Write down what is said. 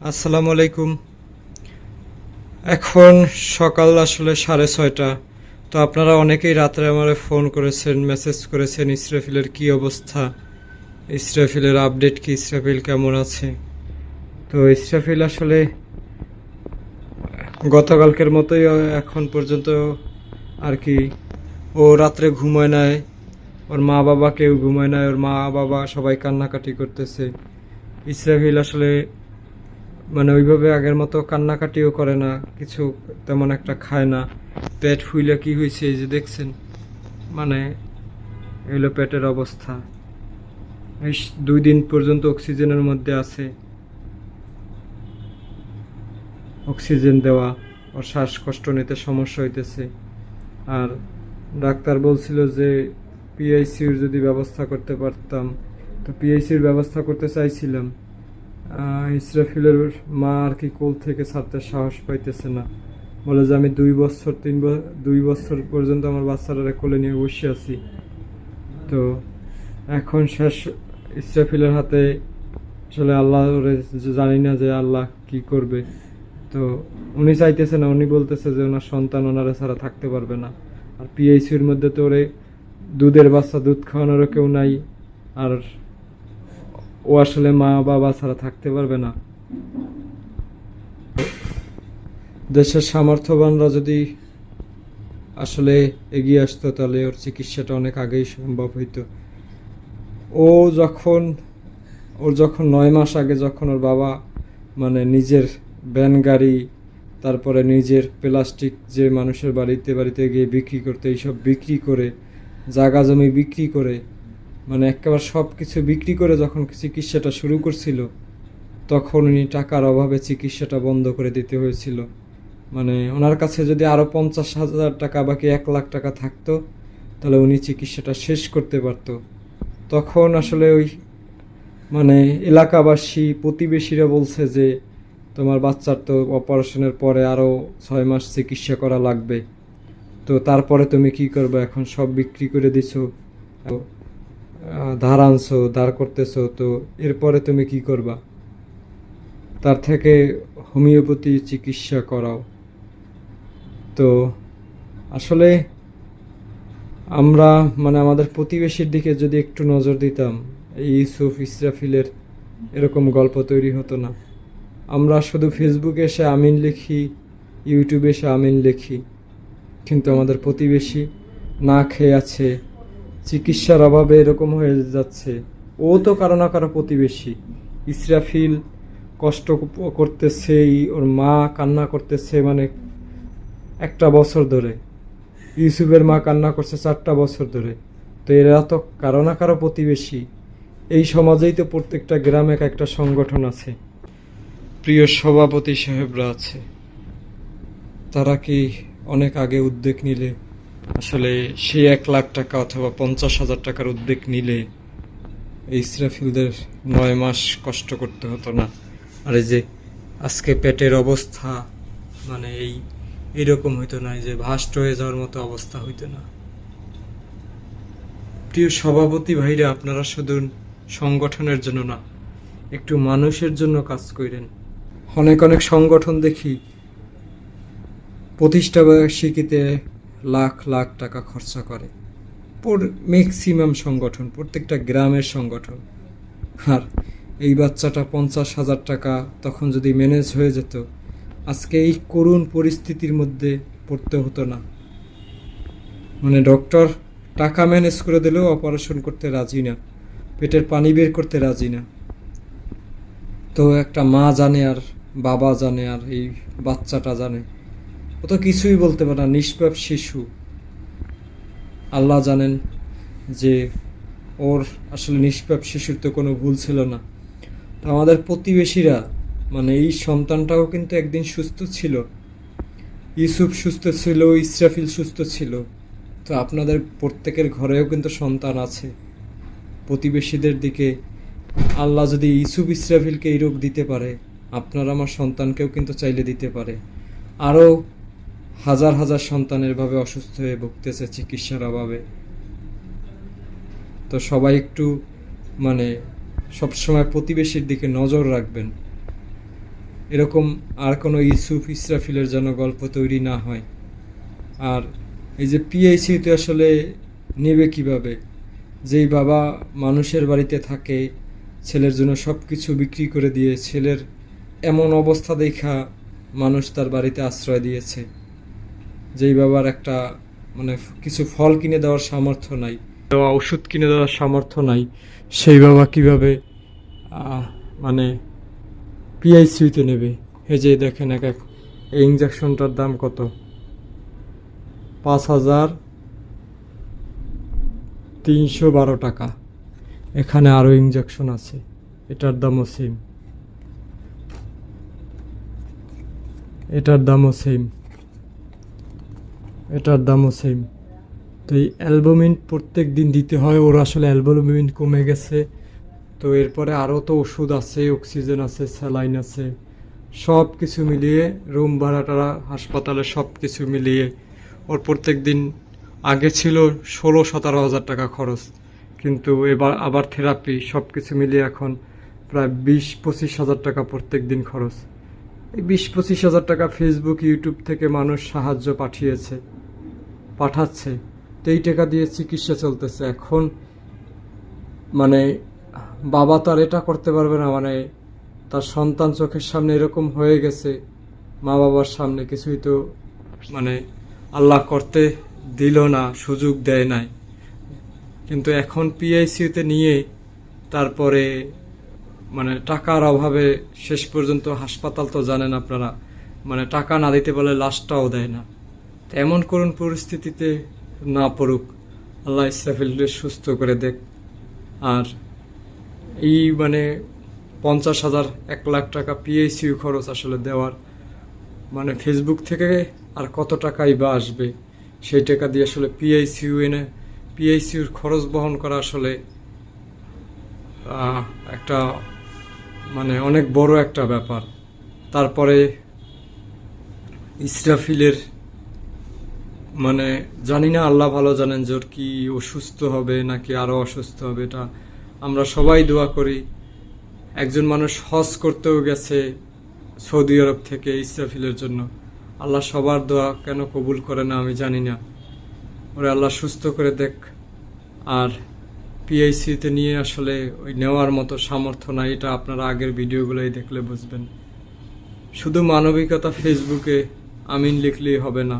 আসসালামু আলাইকুম। এখন সকাল আসলে সাড়ে ছয়টা। তো আপনারা অনেকেই রাত্রে আমার ফোন করেছেন, মেসেজ করেছেন, ইসরাফিলের কি অবস্থা, ইসরাফিলের আপডেট কি, ইসরাফিল কেমন আছে? তো ইসরাফিল আসলে গতকালকের মতোই এখন পর্যন্ত আর কি, ও রাত্রে ঘুমায় নাই, ওর মা বাবা কেউ ঘুমায় নাই, ওর মা বাবা সবাই কান্নাকাটি করতেছে। ইসরাফিল আসলে মানে ওইভাবে আগের মতো কান্নাকাটিও করে না, কিছু তেমন একটা খায় না। পেট ফুইলে কি হয়েছে এই যে দেখছেন? মানে এলো পেটের অবস্থা। এই দুই দিন পর্যন্ত অক্সিজেনের মধ্যে আছে। অক্সিজেন দেওয়া, ওর শ্বাসকষ্ট নিতে সমস্যা হইতেছে। আর ডাক্তার বলছিল যে পিআইসিউর যদি ব্যবস্থা করতে পারতাম, তো পিআইসির ব্যবস্থা করতে চাইছিলাম। ইসরাফিলের মা আর কি কোল থেকে ছাড়তে সাহস পাইতেছে না। বলে যে, আমি দুই বছর, তিন দুই বছর পর্যন্ত আমার বাচ্চারা কোলে নিয়ে বসে আছি। তো এখন শেষ ইসরাফিলের হাতে আসলে আল্লাহ জানি না যে আল্লাহ কি করবে। তো উনি চাইতেছে না, উনি বলতেছে যে ওনার সন্তান ওনারা ছাড়া থাকতে পারবে না। আর পিএইচির মধ্যে তো ওরে দুধের বাচ্চা দুধ খাওয়ানোরও কেউ নাই, আর ও আসলে মা বাবা ছাড়া থাকতে পারবে না। দেশের সামর্থ্যবানরা যদি আসলে এগিয়ে আসতো, তাহলে ওর চিকিৎসাটা অনেক আগেই সম্ভব হইতো। ও যখন, ওর যখন নয় মাস আগে যখন ওর বাবা মানে নিজের ভ্যান গাড়ি, তারপরে নিজের প্লাস্টিক যে মানুষের বাড়িতে বাড়িতে গিয়ে বিক্রি করতে, এইসব বিক্রি করে, জাগা জমি বিক্রি করে মানে একেবারে সব কিছু বিক্রি করে যখন চিকিৎসাটা শুরু করছিল তখন উনি টাকার অভাবে চিকিৎসাটা বন্ধ করে দিতে হয়েছিল। মানে ওনার কাছে যদি আরও পঞ্চাশ হাজার টাকা, বাকি এক লাখ টাকা থাকতো, তাহলে উনি চিকিৎসাটা শেষ করতে পারতো। তখন আসলে ওই মানে এলাকাবাসী, প্রতিবেশীরা বলছে যে, তোমার বাচ্চার তো অপারেশনের পরে আরও ছয় মাস চিকিৎসা করা লাগবে। তো তারপরে তুমি কি করবে? এখন সব বিক্রি করে দিছো। ধার আনছো, ধার করতেছো, তো এরপরে তুমি কি করবা? তার থেকে হোমিওপ্যাথি চিকিৎসা করাও। তো আসলে আমরা মানে আমাদের প্রতিবেশীর দিকে যদি একটু নজর দিতাম, এই ইউসুফ ইসরাফিলের এরকম গল্প তৈরি হতো না। আমরা শুধু ফেসবুকে এসে আমিন লিখি, ইউটিউবে এসে আমিন লিখি। কিন্তু আমাদের প্রতিবেশী না খেয়ে আছে চিকিৎসার অভাবে এরকম হয়ে যাচ্ছে। ও তো কারও না কারও প্রতিবেশী। ইসরাফিল কষ্ট করতেছে ওর মা কান্না করতেছে মানে একটা বছর ধরে। ইউসুফের মা কান্না করছে চারটা বছর ধরে। তো এরা তো কারও না কারও প্রতিবেশী। এই সমাজেই তো প্রত্যেকটা গ্রামে এক একটা সংগঠন আছে। প্রিয় সভাপতি সাহেবরা আছে। তারা কি অনেক আগে উদ্যোগ নিলে আসলে সেই এক লাখ টাকা অথবা পঞ্চাশ হাজার টাকার উদ্যোগ নিলে এই ইসরাফিলদের নয় মাস কষ্ট করতে হতো না। আর এই যে আজকে পেটের অবস্থা মানে এই, এরকম হইতো না যে ভাস্ট হয়ে যাওয়ার মতো অবস্থা হইতো না। প্রিয় সভাপতি ভাইরা, আপনারা শুধু সংগঠনের জন্য না, একটু মানুষের জন্য কাজ করেন। অনেক অনেক সংগঠন দেখি প্রতিষ্ঠা বার্ষিকীতে লাখ লাখ টাকা খরচা করে। ম্যাক্সিমাম সংগঠন, প্রত্যেকটা গ্রামের সংগঠন। আর এই বাচ্চাটা পঞ্চাশ হাজার টাকা তখন যদি ম্যানেজ হয়ে যেত, আজকে এই করুণ পরিস্থিতির মধ্যে পড়তে হতো না। মানে ডক্টর টাকা ম্যানেজ করে দিলেও অপারেশন করতে রাজি না, পেটের পানি বের করতে রাজি না। তো একটা মা জানে আর বাবা জানে আর এই বাচ্চাটা জানে। ও তো কিছুই বলতে পারে না, নিষ্পাপ শিশু। আল্লাহ জানেন যে ওর আসলে নিষ্পাপ শিশুর তো কোনো ভুল ছিল না। তো আমাদের প্রতিবেশীরা মানে এই সন্তানটাও কিন্তু একদিন সুস্থ ছিল। ইউসুফ সুস্থ ছিল, ইসরাফিল সুস্থ ছিল। তো আপনাদের প্রত্যেকের ঘরেও কিন্তু সন্তান আছে। প্রতিবেশীদের দিকে আল্লাহ যদি ইসুফ ইসরাফিলকে এই রোগ দিতে পারে, আপনার আমার সন্তানকেও কিন্তু চাইলে দিতে পারে। আরও হাজার হাজার সন্তানের ভাবে অসুস্থ হয়ে ভুগতেছে চিকিৎসার অভাবে। তো সবাই একটু মানে সবসময় প্রতিবেশীর দিকে নজর রাখবেন। এরকম আর কোনো ইউসুফ ইসরাফিলের যেন গল্প তৈরি না হয়। আর এই যে পিআইসিতে আসলে নেবে কীভাবে? যেই বাবা মানুষের বাড়িতে থাকে, ছেলের জন্য সব কিছু বিক্রি করে দিয়ে ছেলের এমন অবস্থা দেখা মানুষ তার বাড়িতে আশ্রয় দিয়েছে। যেই বাবার একটা মানে কিছু ফল কিনে দেওয়ার সামর্থ্য নাই ওষুধ কিনে দেওয়ার সামর্থ্য নাই, সেই বাবা কীভাবে মানে পিআইসিউতে নেবে? এই যে দেখেন এক এক, এই ইঞ্জেকশনটার দাম কত? পাঁচ হাজার তিনশো বারো টাকা। এখানে আরও ইঞ্জেকশন আছে, এটার দামও সেম এটার দামও সেম এটার দামও সেম তো এই অ্যালবুমিন প্রত্যেক দিন দিতে হয়, ওর আসলে অ্যালবুমিন কমে গেছে। তো এরপরে আরও তো ওষুধ আছে অক্সিজেন আছে স্যালাইন আছে। সব কিছু মিলিয়ে রুম ভাড়া টাড়া হাসপাতালে সব কিছু মিলিয়ে, ওর প্রত্যেক দিন আগে ছিল ষোলো, সতেরো হাজার টাকা খরচ। কিন্তু এবার আবার থেরাপি সব কিছু মিলিয়ে এখন প্রায় বিশ, পঁচিশ হাজার টাকা প্রত্যেক দিন খরচ। বিশ পঁচিশ হাজার টাকা ফেসবুক ইউটিউব থেকে মানুষ সাহায্য পাঠিয়েছে, পাঠাচ্ছে। তো এই টাকা দিয়ে চিকিৎসা চলতেছে। এখন মানে বাবা তো আর এটা করতে পারবে না মানে তার সন্তান চোখের সামনে এরকম হয়ে গেছে, মা বাবার সামনে কিছুই তো মানে আল্লাহ করতে দিল না, সুযোগ দেয় নাই। কিন্তু এখন পিআইসিউতে নিয়ে তারপরে মানে টাকার অভাবে শেষ পর্যন্ত হাসপাতাল তো জানেন আপনারা মানে টাকা না দিতে বলে লাশটাও দেয় না। এমন করুন পরিস্থিতিতে না পড়ুক, আল্লাহ ইসরাফিলকে সুস্থ করে দেখ। আর এই মানে পঞ্চাশ হাজার, এক লাখ টাকা পিএইচইউ খরচ আসলে দেওয়ার মানে ফেসবুক থেকে আর কত টাকাই বা আসবে, সেই টাকা দিয়ে আসলে পিআইসিউ এনে পিআইসিউর খরচ বহন করা আসলে একটা মানে অনেক বড় একটা ব্যাপার। তারপরে ইসরাফিলের মানে জানি না আল্লাহ ভালো জানেন যে ওর কি অসুস্থ হবে নাকি আরও অসুস্থ হবে, এটা আমরা সবাই দোয়া করি। একজন মানুষ হজ করতেও গেছে সৌদি আরব থেকে ইসরাফিলের জন্য। আল্লাহ সবার দোয়া কেন কবুল করে না আমি জানি না। ওরে আল্লাহ সুস্থ করে দেখ। আর পিআইসিতে নিয়ে আসলে ওই নেওয়ার মতো সামর্থ্য নাই, এটা আপনারা আগের ভিডিওগুলোই দেখলে বুঝবেন। শুধু মানবিকতা ফেসবুকে আমিন লিখলেই হবে না।